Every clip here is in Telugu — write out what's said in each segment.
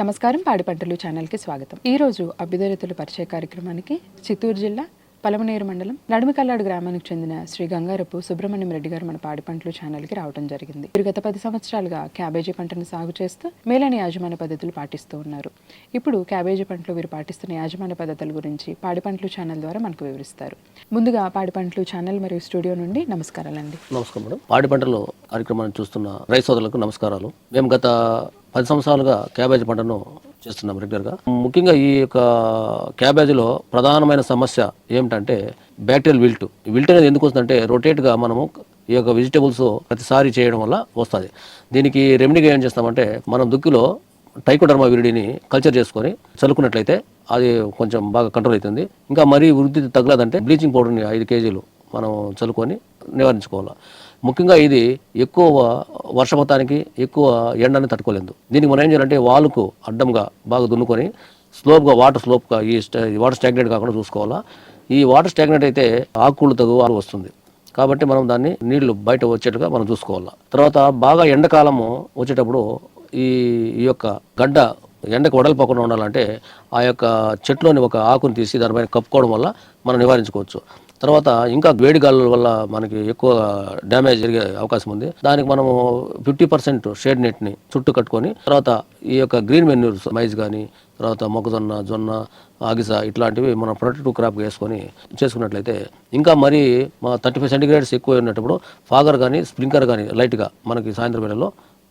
నమస్కారం పాడి పంటలు ఛానల్కి స్వాగతం. ఈరోజు రోజు అభ్యుదయతుల పరిచయ కార్యక్రమానికి చిత్తూరు జిల్లా పలమనేరు మండలం నడుమికల్లాడు గ్రామానికి చెందిన శ్రీ గంగారపు సుబ్రహ్మణ్యం రెడ్డి గారు మన పాడి పంటలు ఛానల్కి రావడం జరిగింది. వీరు గత పది సంవత్సరాలుగా క్యాబేజీ పంటను సాగు చేస్తూ మేలైన యాజమాన్య పద్ధతులు పాటిస్తూ ఉన్నారు. ఇప్పుడు క్యాబేజీ పంటలు వీరు పాటిస్తున్న యాజమాన్య పద్ధతుల గురించి పాడి పంటలు ఛానల్ ద్వారా మనకు వివరిస్తారు. ముందుగా పాడి పంటలు ఛానల్ మరియు స్టూడియో నుండి నమస్కారాలండి. నమస్కారం మేడం. పాడి పంటలు కార్యక్రమాన్ని చూస్తున్న రైతు సోదరులకు నమస్కారాలు. మేము గత పది సంవత్సరాలుగా క్యాబేజీ పంటను చేస్తున్నాం రెగ్యులర్గా. ముఖ్యంగా ఈ యొక్క క్యాబేజీలో ప్రధానమైన సమస్య ఏమిటంటే బ్యాక్టీరియల్ విల్ట్. విల్ట్ అనేది ఎందుకు వస్తుందంటే రొటేట్గా మనము ఈ యొక్క వెజిటేబుల్స్ ప్రతిసారి చేయడం వల్ల వస్తుంది. దీనికి రెమెడీగా ఏం చేస్తామంటే మనం దుక్కిలో టైకోడర్మా విరిడిని కల్చర్ చేసుకొని చల్లుకున్నట్లయితే అది కొంచెం బాగా కంట్రోల్ అవుతుంది. ఇంకా మరీ వృద్ధి తగ్గలేదంటే బ్లీచింగ్ పౌడర్ని ఐదు కేజీలు మనం చల్లుకొని నివారించుకోవాలి. ముఖ్యంగా ఇది ఎక్కువ వర్షపాతానికి ఎక్కువ ఎండని తట్టుకోలేదు. దీనికి మనం ఏం చేయాలంటే వాలుకు అడ్డంగా బాగా దున్నుకొని స్లోప్గా వాటర్ స్లోప్గా ఈ వాటర్ స్టాగ్నేట్ కాకుండా చూసుకోవాలా. ఈ వాటర్ స్టాగ్నేట్ అయితే ఆకుకూలు తగు వారు వస్తుంది. కాబట్టి మనం దాన్ని నీళ్ళు బయట వచ్చేట్టుగా మనం చూసుకోవాలి. తర్వాత బాగా ఎండాకాలము వచ్చేటప్పుడు ఈ ఈ యొక్క గడ్డ ఎండకు వడలిపోకుండా ఉండాలంటే ఆ యొక్క చెట్లోని ఒక ఆకును తీసి దానిపైన కప్పుకోవడం వల్ల మనం నివారించుకోవచ్చు. తర్వాత ఇంకా వేడి గాలుల వల్ల మనకి ఎక్కువ డ్యామేజ్ జరిగే అవకాశం ఉంది. దానికి మనము ఫిఫ్టీ పర్సెంట్ షేడ్ నెట్ని చుట్టూ కట్టుకొని తర్వాత ఈ యొక్క గ్రీన్ మెన్యూర్స్ మైజ్ కానీ తర్వాత మొక్కజొన్న జొన్న ఆగిస ఇట్లాంటివి మనం ప్రొటెక్టివ్ క్రాప్ వేసుకొని చేసుకున్నట్లయితే ఇంకా మరీ మా థర్టీ ఫైవ్ సెంటీగ్రేడ్స్ ఎక్కువ ఉన్నప్పుడు ఫాగర్ కానీ స్ప్రింకర్ కానీ లైట్గా మనకి సాయంత్రం వేళలో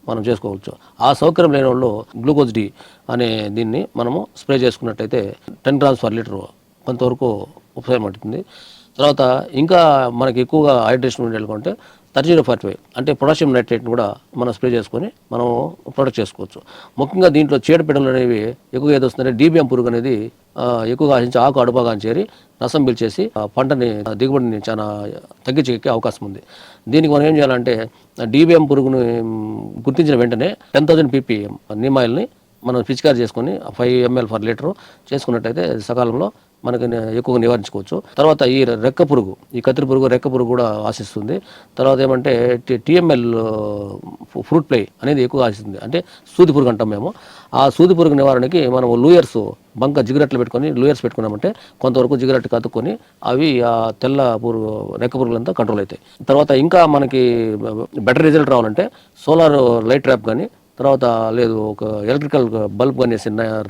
మనం చేసుకోవచ్చు. ఆ సౌకర్యం లేని వాళ్ళు గ్లూకోజ్ డి అనే దీన్ని మనము స్ప్రే చేసుకున్నట్లయితే టెన్ గ్రామ్స్ పర్ లీటర్ కొంతవరకు ఉపయోగపడుతుంది. తర్వాత ఇంకా మనకి ఎక్కువగా హైడ్రేషన్ ఉండాలనుకుంటే థర్టీ జీరో ఫార్టీ ఫైవ్ అంటే పొటాషియం నైట్రేట్ని కూడా మనం స్ప్రే చేసుకొని మనం ప్రొడక్ట్ చేసుకోవచ్చు. ముఖ్యంగా దీంట్లో చీడపీడలు అనేవి ఎక్కువగా ఏదో వస్తుందంటే డీబీఎం పురుగు అనేది ఎక్కువగా ఆశించి ఆకు అడుపాగా చేరి రసం పిలిచేసి ఆ పంటని దిగుబడిని చాలా తగ్గించే అవకాశం ఉంది. దీనికి మనం ఏం చేయాలంటే డీబీఎం పురుగును గుర్తించిన వెంటనే టెన్ థౌజండ్ పీపీఎం నీమాయిల్ని మనం పిచికారి చేసుకొని ఫైవ్ ఎంఎల్ ఫర్ లీటర్ చేసుకున్నట్టయితే సకాలంలో మనకి ఎక్కువగా నివారించుకోవచ్చు. తర్వాత ఈ రెక్క పురుగు ఈ కత్తిరి పురుగు రెక్క పురుగు కూడా ఆశిస్తుంది. తర్వాత ఏమంటే టిఎంఎల్ ఫ్రూట్ ఫ్లై అనేది ఎక్కువగా ఆశిస్తుంది. అంటే సూది పురుగు అంటాం మేము. ఆ సూది పురుగు నివారణకి మనం లూయర్స్ బంక జిగరెట్లు పెట్టుకొని లూయర్స్ పెట్టుకున్నామంటే కొంతవరకు జిగరెట్ కత్తుకొని అవి ఆ తెల్ల పురుగు రెక్క పురుగులంతా కంట్రోల్ అవుతాయి. తర్వాత ఇంకా మనకి బెటర్ రిజల్ట్ రావాలంటే సోలార్ లైట్ ట్రాప్ కానీ తర్వాత లేదు ఒక ఎలక్ట్రికల్ బల్బ్ కానీ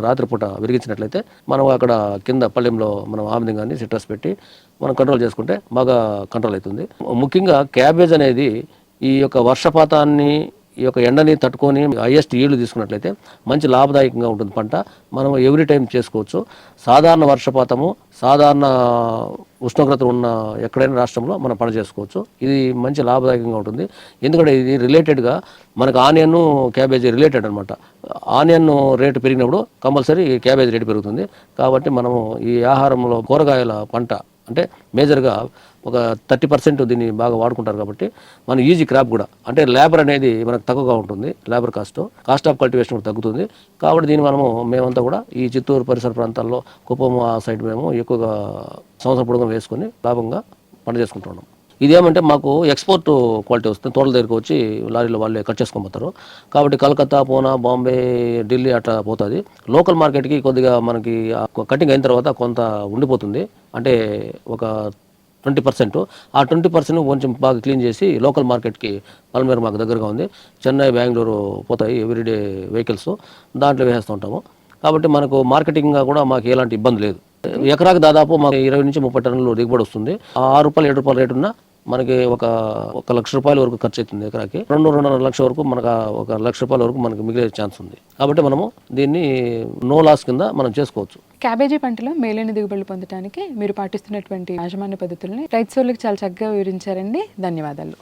రాత్రిపూట వెలిగించినట్లయితే మనం అక్కడ కింద పళ్ళెంలో మనం ఆమ్లింగ్ కానీ సిట్రస్ పెట్టి మనం కంట్రోల్ చేసుకుంటే బాగా కంట్రోల్ అవుతుంది. ముఖ్యంగా క్యాబేజ్ అనేది ఈ యొక్క వర్షపాతాన్ని ఈ యొక్క ఎండని తట్టుకొని హైయెస్ట్ ఈల్డ్ తీసుకున్నట్లయితే మంచి లాభదాయకంగా ఉంటుంది పంట. మనం ఎవ్రీ టైం చేసుకోవచ్చు. సాధారణ వర్షపాతము సాధారణ ఉష్ణోగ్రత ఉన్న ఎక్కడైనా రాష్ట్రంలో మనం పని చేసుకోవచ్చు. ఇది మంచి లాభదాయకంగా ఉంటుంది. ఎందుకంటే ఇది రిలేటెడ్గా మనకు ఆనియన్ క్యాబేజీ రిలేటెడ్ అనమాట ఆనియన్ రేటు పెరిగినప్పుడు కంపల్సరీ క్యాబేజీ రేటు పెరుగుతుంది. కాబట్టి మనము ఈ ఆహారంలో కూరగాయల పంట అంటే మేజర్గా ఒక థర్టీ పర్సెంట్ దీన్ని బాగా వాడుకుంటారు కాబట్టి మన ఈజీ క్రాప్ కూడా. అంటే లేబర్ అనేది మనకు తక్కువగా ఉంటుంది labour cost. Cost of cultivation కూడా తగ్గుతుంది. కాబట్టి దీన్ని మనము మేమంతా కూడా ఈ చిత్తూరు పరిసర ప్రాంతాల్లో కుప్పం ఆ సైడ్ మేము ఎక్కువగా సంవత్సరం పొడుగు వేసుకొని లాభంగా పంట చేసుకుంటున్నాం. ఇదేమంటే మాకు ఎక్స్పోర్ట్ క్వాలిటీ వస్తుంది. తోటల దగ్గరికి వచ్చి లారీలో వాళ్ళే కట్ చేసుకొని పోతారు. కాబట్టి కలకత్తా పూనా బాంబే ఢిల్లీ అట్లా పోతుంది. లోకల్ మార్కెట్కి కొద్దిగా మనకి ఆ కటింగ్ అయిన తర్వాత కొంత ఉండిపోతుంది. అంటే ఒక ట్వంటీ పర్సెంట్. ఆ ట్వంటీ పర్సెంట్ కొంచెం బాగా క్లీన్ చేసి లోకల్ మార్కెట్కి పల్మేరు మాకు దగ్గరగా ఉంది. చెన్నై బెంగళూరు పోతాయి ఎవ్రీడే వెహికల్స్. దాంట్లో వేసేస్తూ ఉంటాము. కాబట్టి మనకు మార్కెటింగ్గా కూడా మాకు ఎలాంటి ఇబ్బంది లేదు. ఎకరాకి దాదాపు మాకు ఇరవై నుంచి ముప్పై టన్నులు దిగుబడి వస్తుంది. ఆరు రూపాయలు ఏడు రూపాయల రేటు ఉన్నా మనకి ఒక ఒక లక్ష రూపాయల వరకు ఖర్చు అవుతుంది ఎకరాకి. రెండు రెండున్నర లక్షల వరకు మనకు ఒక లక్ష రూపాయల వరకు మనకి మిగిలే ఛాన్స్ ఉంది. కాబట్టి మనము దీన్ని నో లాస్ కింద మనం చేసుకోవచ్చు. క్యాబేజీ పంటలో మేలైన దిగుబడులు పొందడానికి మీరు పాటిస్తున్నటువంటి యాజమాన్య పద్ధతుల్ని రైతు సోళ్ళకి చాలా చక్కగా వివరించారండి. ధన్యవాదాలు.